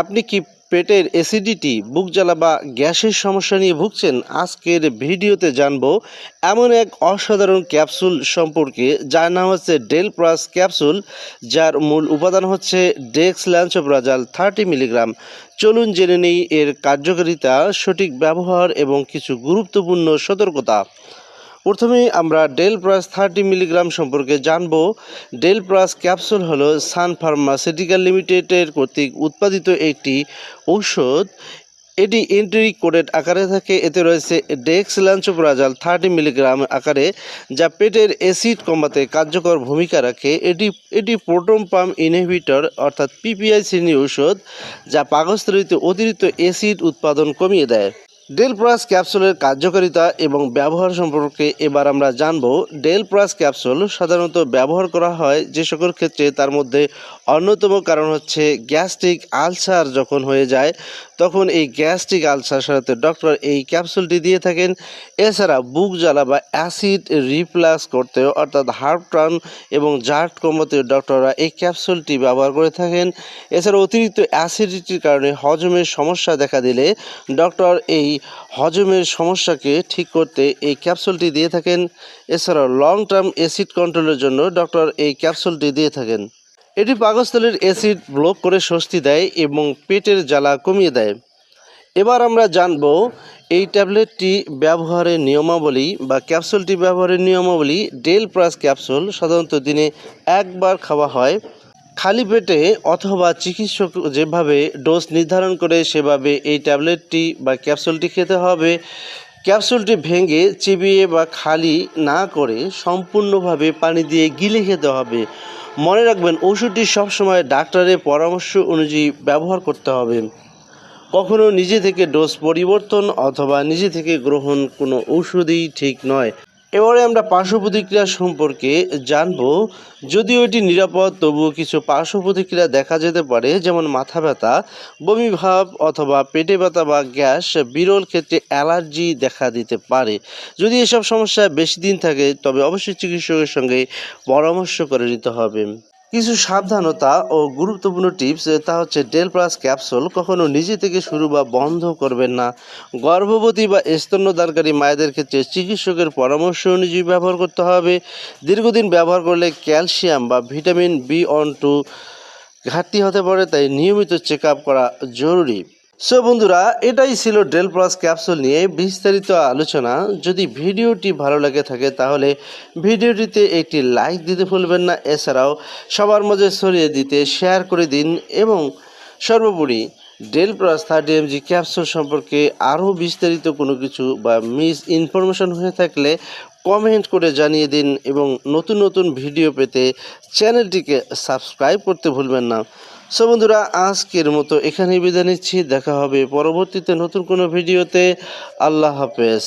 আপনি কি পেটের অ্যাসিডিটি বুক জ্বালা বা গ্যাসের সমস্যা নিয়ে ভুগছেন? আজকের ভিডিওতে জানব এমন এক অসাধারণ ক্যাপসুল সম্পর্কে, যার নাম হচ্ছে ডেল প্লাস ক্যাপসুল, যার মূল উপাদান হচ্ছে ডেক্স ল্যান্সোপ্রাজাল থার্টি মিলিগ্রাম। চলুন জেনে নেই এর কার্যকারিতা, সঠিক ব্যবহার এবং কিছু গুরুত্বপূর্ণ সতর্কতা। প্রথমেই আমরা ডেল প্লাস থার্টি মিলিগ্রাম সম্পর্কে জানব। ডেল প্লাস ক্যাপসুল হলো সান ফার্মাসিউটিক্যাল লিমিটেডের কর্তৃক উৎপাদিত একটি ঔষধ। এটি এন্ট্রি কোডেড আকারে থাকে। এতে রয়েছে ডেক্স ল্যান্সোপ্রাজাল থার্টি মিলিগ্রাম আকারে, যা পেটের অ্যাসিড কমাতে কার্যকর ভূমিকা রাখে। এটি এটি প্রোটন পাম্প ইনহিবিটর অর্থাৎ পিপিআই শ্রেণি ঔষধ, যা পাকস্থলীতে অতিরিক্ত অ্যাসিড উৎপাদন কমিয়ে দেয়। ডেল প্লাস ক্যাপসুলের কার্যকারিতা এবং ব্যবহার সম্পর্কে এবার আমরা জানব, ডেল প্লাস ক্যাপসুল সাধারণত ব্যবহার করা হয় যে সকল ক্ষেত্রে তার মধ্যে অন্যতম কারণ হচ্ছে গ্যাস্ট্রিক আলসার যখন হয়ে যায় তখন এই গ্যাস্ট্রিক আলসার সাথে ডক্টর এই ক্যাপসুলটি দিয়ে থাকেন। এছাড়া বুক জ্বালা বা অ্যাসিড রিপ্লাক্স করতেও অর্থাৎ হার্ট টার্ন এবং জার্ট কমাতে ডক্টররা এই ক্যাপসুলটি ব্যবহার করে থাকেন। এছাড়া অতিরিক্ত অ্যাসিডিটির কারণে হজমের সমস্যা দেখা দিলে ডক্টর এই হজমের সমস্যাকে ঠিক করতে এই ক্যাপসুলটি দিয়ে থাকেন। এছাড়াও লং টার্ম অ্যাসিড কন্ট্রোলের জন্য ডক্টর এই ক্যাপসুলটি দিয়ে থাকেন। এটি পাকস্থলীর অ্যাসিড ব্লক করে স্বস্তি দেয় এবং পেটের জ্বালা কমিয়ে দেয়। এবার আমরা জানব এই ট্যাবলেটটি ব্যবহারের নিয়মাবলী বা ক্যাপসুলটি ব্যবহারের নিয়মাবলী ডেল প্লাস ক্যাপসুল সাধারণত দিনে একবার খাওয়া হয়। খালি পেটে অথবা চিকিৎসক যেভাবে ডোজ নির্ধারণ করে সেভাবে এই ট্যাবলেটটি বা ক্যাপসুলটি খেতে হবে। ক্যাপসুলটি ভেঙে চিবিয়ে বা খালি না করে সম্পূর্ণভাবে পানি দিয়ে গিলে খেতে হবে। মনে রাখবেন, ওষুধটি সবসময় ডাক্তারের পরামর্শ অনুযায়ী ব্যবহার করতে হবে। কখনো নিজে থেকে ডোজ পরিবর্তন অথবা নিজে থেকে গ্রহণ কোনো ঔষধই ঠিক নয়। এবারে আমরা পার্শ্ব প্রতিক্রিয়া সম্পর্কে জানব। যদিও এটি নিরাপদ, তবুও কিছু পার্শ্ব প্রতিক্রিয়া দেখা যেতে পারে, যেমন মাথা ব্যথা, বমি ভাব অথবা পেটে ব্যথা বা গ্যাস, বিরল ক্ষেত্রে অ্যালার্জি দেখা দিতে পারে। যদি এসব সমস্যা বেশি দিন থাকে, তবে অবশ্যই চিকিৎসকের সঙ্গে পরামর্শ করে নিতে হবে। কিছু সাবধানতা ও গুরুত্বপূর্ণ টিপস, তা হচ্ছে ডেল প্লাস ক্যাপসুল কখনো নিজে থেকে শুরু বা বন্ধ করবেন না। গর্ভবতী বা স্তন্যদানকারী মায়েদের ক্ষেত্রে চিকিৎসকের পরামর্শ অনুযায়ী ব্যবহার করতে হবে। দীর্ঘদিন ব্যবহার করলে ক্যালসিয়াম বা ভিটামিন বি অন টু ঘাটতি হতে পারে, তাই নিয়মিত চেক করা জরুরি। সো বন্ধুরা, এটাই ছিল ডেল প্লাস ক্যাপসুল নিয়ে বিস্তারিত আলোচনা। যদি ভিডিওটি ভালো লাগে থাকে, তাহলে ভিডিওটিতে একটি লাইক দিতে ভুলবেন না। এছাড়াও সবার মাঝে ছড়িয়ে দিতে শেয়ার করে দিন এবং সর্বোপরি Del plus thirty MG capsule সম্পর্কে আরও বিস্তারিত কোনো কিছু বা মিস ইনফরমেশন হয়ে থাকলে কমেন্ট করে জানিয়ে দিন এবং নতুন নতুন ভিডিও পেতে চ্যানেলটিকে সাবস্ক্রাইব করতে ভুলবেন না। সো বন্ধুরা, আজকের মতো এখানেই বিদায় নিচ্ছি। দেখা হবে পরবর্তীতে নতুন কোনো ভিডিওতে। আল্লাহ হাফেজ।